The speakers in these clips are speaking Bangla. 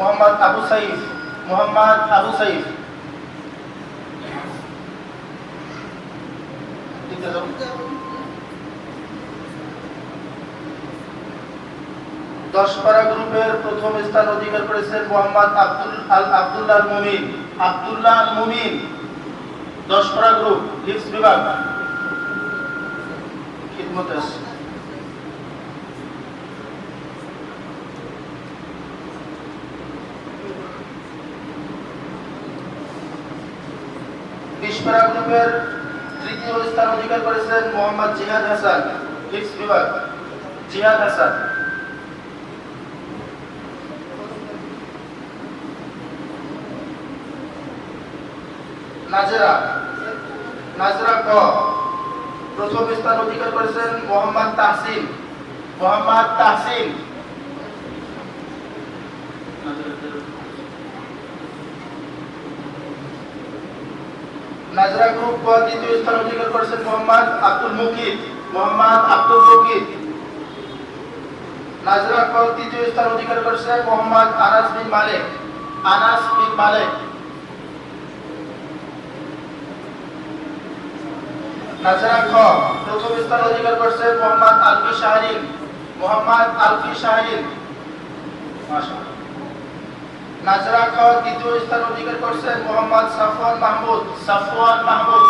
মোহাম্মদ আবু সাইফ, মোহাম্মদ আবু সাইফ। লিখতে যাও। দশ পারা গ্রুপের প্রথম স্থান অধিকার করেছেন মোহাম্মদ আব্দুল, আল আব্দুল্লাহ মুমিন। আব্দুল্লাহ আল মুমিন দশ পারা গ্রুপ হিপস বিভাগ। খিদমতে আসছে বিশপাড়া গ্রুপের তৃতীয় স্থান অধিকার করেছেন মোহাম্মদ জিহাদ হাসান হিপস বিভাগ। জিহাদ হাসান। নাজরা ক। প্রথম স্থান অধিকার করেছেন মোহাম্মদ তাহসিন। মোহাম্মদ তাহসিন। নাজরা গ্রুপ ক দ্বিতীয় স্থান অধিকার করেছেন মোহাম্মদ আব্দুল মুকিদ মোহাম্মদ আব্দুল মুকিদ নাজরা ক তৃতীয় স্থান অধিকার করেছেন মোহাম্মদ আনাস বিন মালিক, আনাস বিন মালিক। নাজরা খ প্রথম স্থান অধিকার করেছেন মোহাম্মদ আলফি শাহরিন, মোহাম্মদ আলফি শাহরিন। মাশাআল্লাহ। নাজরা খ দ্বিতীয় স্থান অধিকার করছেন মোহাম্মদ সাফওয়ান মাহমুদ। সাফওয়ান মাহমুদ।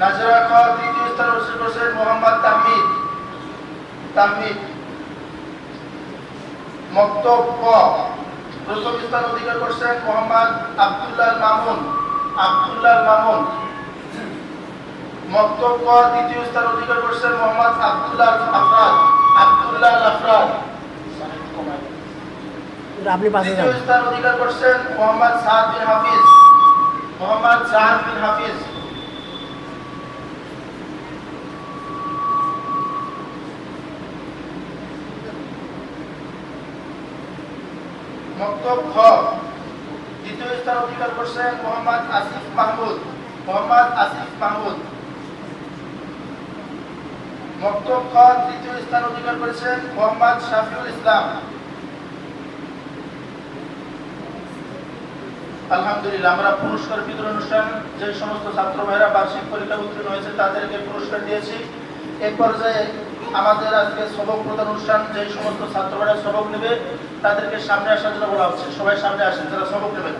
নাজরা খ তৃতীয় স্থান অধিকার করছেন মোহাম্মদ তাহমিদ। তাহমিদ। মক্তব ক প্রথম স্থান অধিকার করছেন মোহাম্মদ আব্দুল্লাহ মামুন। আব্দুল্লাহ মামুন। মক্তব ক দ্বিতীয় স্থান অধিকার করছেন মোহাম্মদ আব্দুল্লাহ আফরাদ। আপনি পাশে যান তৃতীয় স্থান অধিকার করছেন মোহাম্মদ সাদ বিন হাফিজ। মোহাম্মদ সাদ বিন হাফিজ। মক্তব খ। দ্বিতীয় স্থান অধিকার করছেন মোহাম্মদ আসিফ মাহমুদ। মোহাম্মদ আসিফ মাহমুদ। মক্তব খ তৃতীয় স্থান অধিকার করেছেন মোহাম্মদ শাফিউল ইসলাম। আলহামদুলিল্লাহ, আমরা পুরস্কার বিতরণ অনুষ্ঠান যে সমস্ত ছাত্র ভাইরা বার্ষিক পরীক্ষা উত্তীর্ণ হয়েছে তাদেরকে পুরস্কার দিয়েছি। এই পর্যায়ে আমাদের আজকে সবক প্রদান অনুষ্ঠান যে সমস্ত ছাত্র ভাইরা সবক নেবে, তাদেরকে সামনে আসার জন্য বলা হচ্ছে। সবাই সামনে আসেন, যারা সবক নেবেন।